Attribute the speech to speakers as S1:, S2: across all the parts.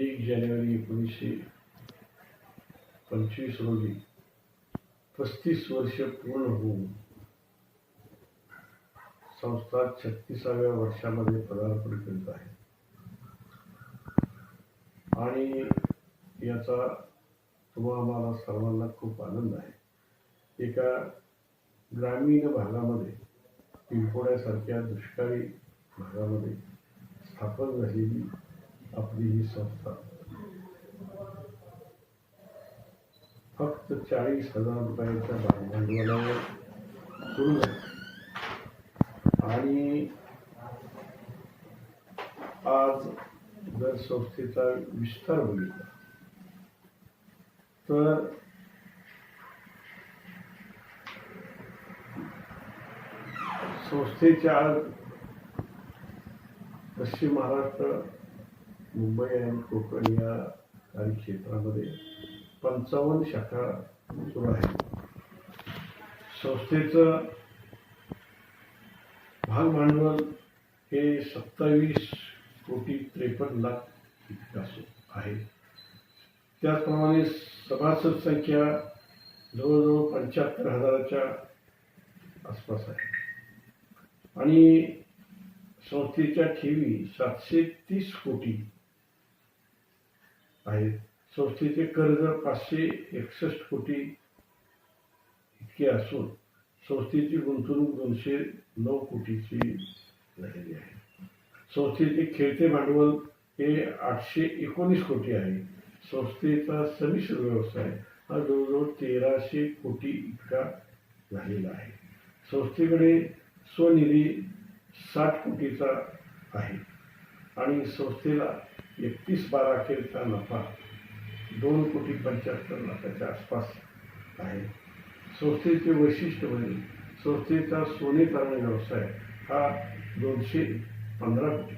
S1: एक जानेवारी एकोणीसशे पंचवीस रोजी पस्तीस वर्ष पूर्ण होऊन संस्था छत्तीसाव्या वर्षामध्ये पदार्पण करीत आहे. आणि याचा तुम्हाला आम्हाला सर्वांना खूप आनंद आहे. एका ग्रामीण भागामध्ये पिंपोड्यासारख्या दुष्काळी भागामध्ये स्थापन झालेली आपली ही संस्था. फक्त चाळीस हजार रुपयाच्या भांडवलावर सुरू झाली. आणि आज जर संस्थेचा विस्तार बघितला तर संस्थेच्या आज पश्चिम महाराष्ट्र मुंबई आणि कोकण या काही क्षेत्रामध्ये पंचावन्न शाखा सुरू आहेत. संस्थेचं भाग भांडवल हे सत्तावीस कोटी त्रेपन्न लाख इतकं आहे. त्याचप्रमाणे सभासद संख्या जवळजवळ पंच्याहत्तर हजाराच्या आसपास आहे. आणि संस्थेच्या ठेवी सातशे तीस कोटी आहेत संस्थेचे कर्ज पाचशे एकसष्ट कोटी इतके असून संस्थेची गुंतवणूक दोनशे नऊ कोटीची झालेली आहे. संस्थेचे खेळते भांडवल हे आठशे एकोणीस कोटी आहे. संस्थेचा समिश्र व्यवसाय हा जवळजवळ तेराशे कोटी इतका झालेला आहे. संस्थेकडे स्वनिधी साठ कोटीचा आहे. आणि संस्थेला एकतीस बारा अखेरचा नफा दोन कोटी पंच्याहत्तर लाखाच्या आसपास आहे. संस्थेचे वैशिष्ट्य म्हणजे संस्थेचा सोने तारण व्यवसाय हा दोनशे पंधरा कोटी.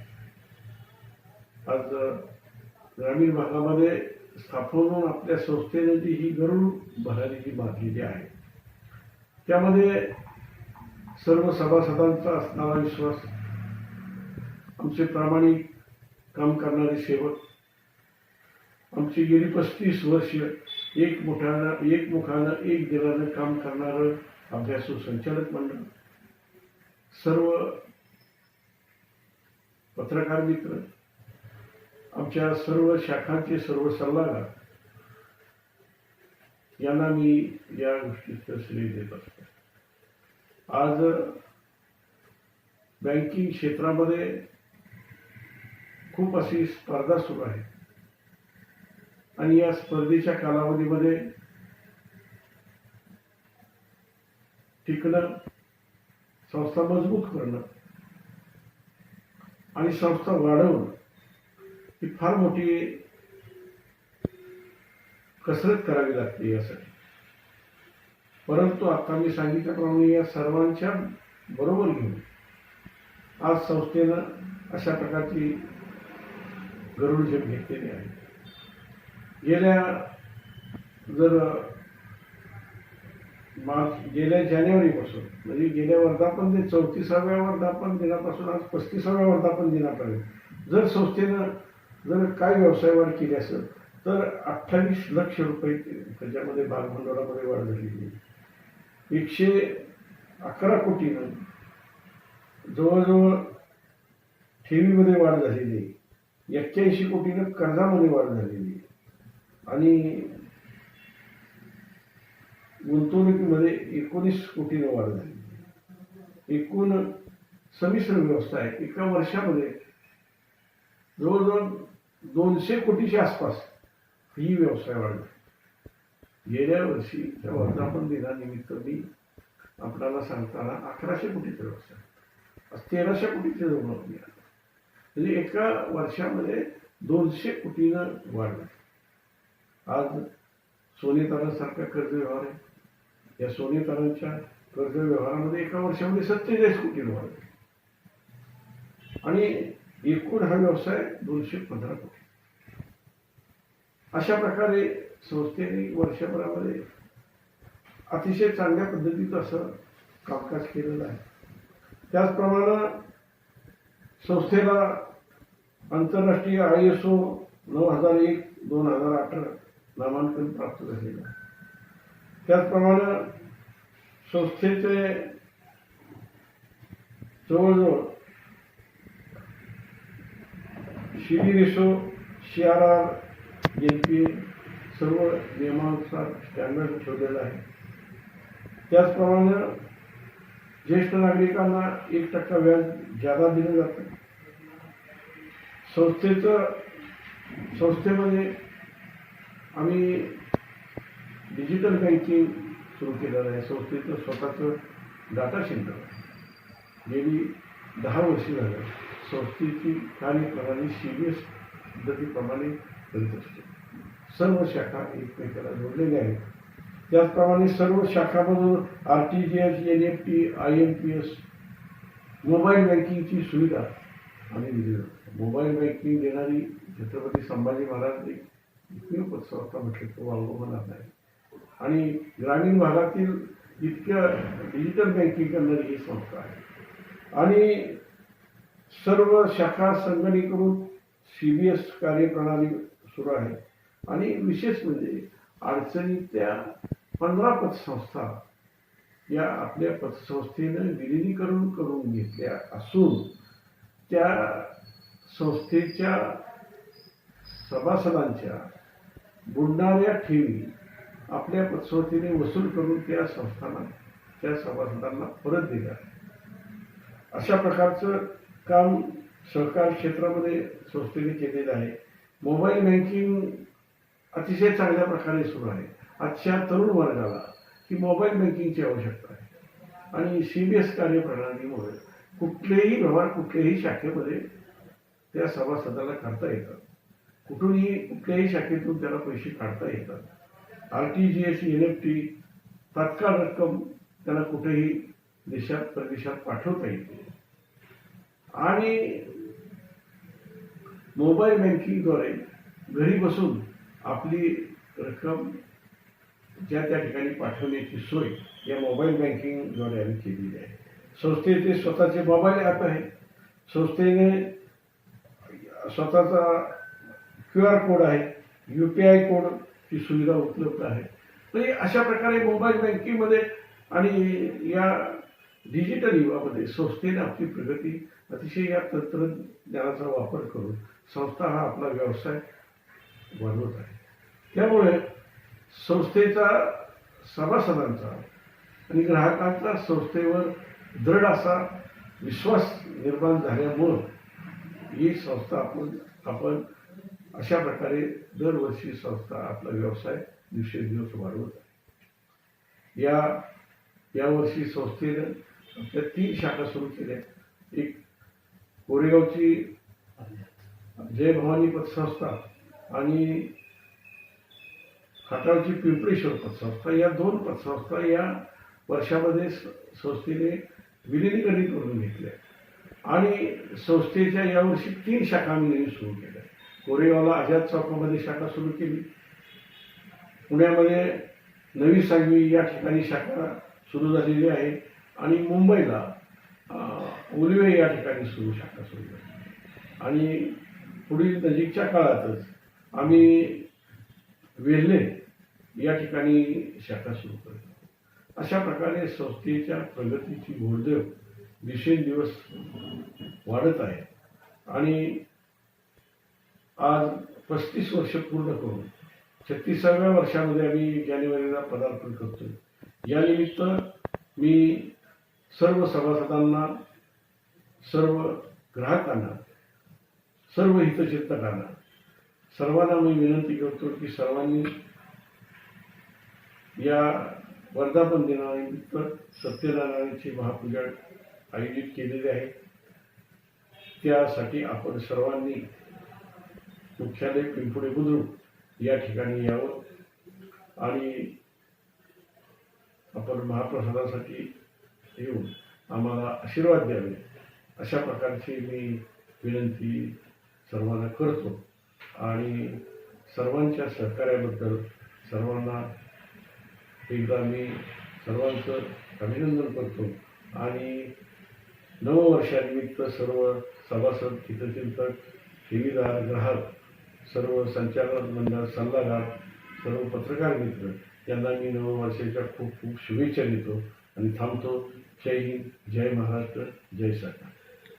S1: आज ग्रामीण भागामध्ये स्थापन होऊन आपल्या संस्थेने जी ही गरुड भरारी जी बांधलेली आहे त्यामध्ये सर्व सभासदांचा असणारा विश्वास आमचे प्रामाणिक काम करणारे सेवक. आमची गेली पस्तीस वर्ष एक मुठानं एक मुखानं एक दिलानं काम करणारं अभ्यासू संचालक मंडळ. सर्व पत्रकार मित्र आमच्या सर्व शाखांचे सर्व सल्लागार यांना मी या गोष्टीचं श्रेय देत असतो. आज बँकिंग क्षेत्रामध्ये खूप अशी स्पर्धा सुरू आहे. आणि या स्पर्धेच्या कालावधीमध्ये टिकणं संस्था मजबूत करणं आणि संस्था वाढवणं ही फार मोठी कसरत करावी लागते यासाठी. परंतु आता मी सांगितल्याप्रमाणे या सर्वांच्या बरोबर घेऊन आज संस्थेनं अशा प्रकारची गरुड झेप घेतलेली आहे गेल्या जर मार्च गेल्या जानेवारीपासून म्हणजे गेल्या वर्धापन दिन चौतीसाव्या वर्धापन दिनापासून आज पस्तीसाव्या वर्धापन दिनापर्यंत जर संस्थेनं जर काय व्यवसाय वाढ केली असेल तर अठ्ठावीस लक्ष रुपये त्याच्यामध्ये भागभांडवलामध्ये वाढ झालेली आहे एकशे अकरा कोटीनं जवळजवळ ठेवीमध्ये वाढ झालेली आहे. एक्क्याऐंशी कोटीनं कर्जामध्ये वाढ झालेली आहे. आणि गुंतवणुकीमध्ये एकोणीस कोटीनं वाढ झाली एकूण समिश्र व्यवस्था आहे. एका वर्षामध्ये जवळजवळ दोनशे कोटीच्या आसपास ही व्यवसाय वाढला गेल्या वर्षी त्या वर्धापन दिनानिमित्त मी आपल्याला सांगताना अकराशे कोटीचा व्यवसाय तेराशे कोटीचे जवळ मिळालं म्हणजे एका वर्षामध्ये दोनशे कोटीनं वाढलं आज सोने तारासारखा कर्ज व्यवहार आहे. या सोने तारांच्या कर्ज व्यवहारामध्ये एका वर्षामध्ये सत्तेचाळीस कोटीनं वाढले आणि एकूण हा व्यवसाय दोनशे पंधरा कोटी. अशा प्रकारे संस्थेने वर्षभरामध्ये अतिशय चांगल्या पद्धतीचं असं कामकाज केलेलं आहे. त्याचप्रमाणे संस्थेला आंतरराष्ट्रीय आय एस ओ नऊ हजार एक दोन हजार अठरा नामांकन प्राप्त झालेलं आहे. त्याचप्रमाणे संस्थेचे जवळजवळ C D ratio C R R N P सर्व नियमानुसार स्टँडर्ड ठेवलेला आहे. त्याचप्रमाणे ज्येष्ठ नागरिकांना एक टक्का व्याज ज्यादा दिलं जातं. संस्थेचं संस्थेमध्ये आम्ही डिजिटल बँकिंग सुरू केलेलं आहे. संस्थेचं स्वतःचं डाटा सेंटर आहे गेली दहा वर्षे झालं संस्थेची कार्यप्रणाली सी बी एस पद्धतीप्रमाणे करीत असते. सर्व शाखा एकमेकाला जोडलेल्या आहेत. त्याचप्रमाणे सर्व शाखामधून R T G S N F T I M P S mobile बँकिंगची सुविधा आम्ही दिली मोबाईल बँकिंग देणारी छत्रपती संभाजी महाराज एक एकमेव पतसंस्था म्हटलं तो वाळवणार नाही. आणि ग्रामीण भागातील इतक्या डिजिटल बँकिंग करणारी ही संस्था आहे. आणि सर्व शाखा संगणीकरून सी बी एस कार्यप्रणाली सुरू आहे. आणि विशेष म्हणजे अडचणीतल्या पंधरा पतसंस्था या आपल्या पतसंस्थेनं विलिनीकरण करून घेतल्या असून त्या संस्थेच्या सभासदांच्या बुडणाऱ्या ठेवी आपल्या पतसंस्थेने वसूल करून त्या संस्थांना त्या सभासदांना परत दिल्या. अशा प्रकारचं काम सहकार क्षेत्रामध्ये संस्थेने केलेलं आहे. मोबाईल बँकिंग अतिशय चांगल्या प्रकारे सुरू आहे. आजच्या तरुण वर्गाला ही मोबाईल बँकिंगची आवश्यकता आहे. आणि सी बी एस कार्यप्रणालीमुळे कुठलेही व्यवहार कुठल्याही शाखेमध्ये त्या सभासदाला करता येतात कुठूनही कुठल्याही शाखेतून त्याला पैसे काढता येतात. R T G S N F T तात्काळ रक्कम त्याला कुठेही देशात परदेशात पाठवता येते. आणि मोबाईल बँकिंगद्वारे घरी बसून आपली रक्कम ज्या त्या ठिकाणी पाठवण्याची सोय या मोबाईल बँकिंगद्वारे आम्ही केलेली आहे. संस्थेचे स्वतःचे मोबाईल ॲप आहे. संस्थेने स्वतःचा क्यू आर कोड आहे. यू पी आय कोडची सुविधा उपलब्ध आहे. म्हणजे अशा प्रकारे मोबाईल बँकिंगमध्ये आणि या डिजिटल युगामध्ये संस्थेने आपली प्रगती अतिशय या तंत्रज्ञानाचा वापर करून संस्था हा आपला व्यवसाय वाढवत आहे. त्यामुळे संस्थेचा सभासदांचा आणि ग्राहकांचा संस्थेवर दृढ असा विश्वास निर्माण झाल्यामुळं ही संस्था आपण आपण अशा प्रकारे दरवर्षी संस्था आपला व्यवसाय दिवसेंदिवस वाढवत आहे. या यावर्षी संस्थेनं आपल्या तीन शाखा सुरू केल्या. एक कोरेगावची जय भवानी पतसंस्था आणि खटावची पिंपळेश्वर पतसंस्था या दोन पतसंस्था या वर्षामध्ये संस्थेने विलिनीकरण करून घेतल्या आणि संस्थेच्या यावर्षी तीन शाखा मी सुरू केल्या. कोरेगावला आझाद चौकामध्ये शाखा सुरू केली. पुण्यामध्ये नवी सांगवी या ठिकाणी शाखा सुरू झालेली आहे. आणि मुंबईला उलवे या ठिकाणी सुरू शाखा सुरू झाली. आणि पुढील नजीकच्या काळातच आम्ही वेल्हे या ठिकाणी शाखा सुरू करते. अशा प्रकारे संस्थेच्या प्रगतीची घोडदेव दिवसेंदिवस वाढत आहे. आणि आज पस्तीस वर्ष पूर्ण करून छत्तीसाव्या वर्षामध्ये आम्ही जानेवारीला पदार्पण करतो यानिमित्त मी सर्व सभासदांना सर्व ग्राहकांना सर्व हितचिंतकांना सर्वांना मी विनंती करतो की सर्वांनी या वर्धापन दिनानिमित्त सत्यनारायणाची महापूजा आयोजित केलेली आहे. त्यासाठी आपण सर्वांनी मुख्यालय पिंपुडे बुद्रुक या ठिकाणी यावं आणि आपण महाप्रसादासाठी येऊन आम्हाला आशीर्वाद द्यावे. अशा प्रकारची मी विनंती सर्वांना करतो आणि सर्वांच्या सहकार्याबद्दल सर्वांना एकदा मी सर्वांचं अभिनंदन करतो. आणि नववर्षानिमित्त सर्व सभासद हितचिंतक ठेवीदार ग्राहक सर्व संचालक मंडळ सल्लागार सर्व पत्रकार मित्र यांना मी नववर्षाच्या खूप खूप शुभेच्छा देतो आणि थांबतो. जय हिंद जय महाराष्ट्र जय सरकार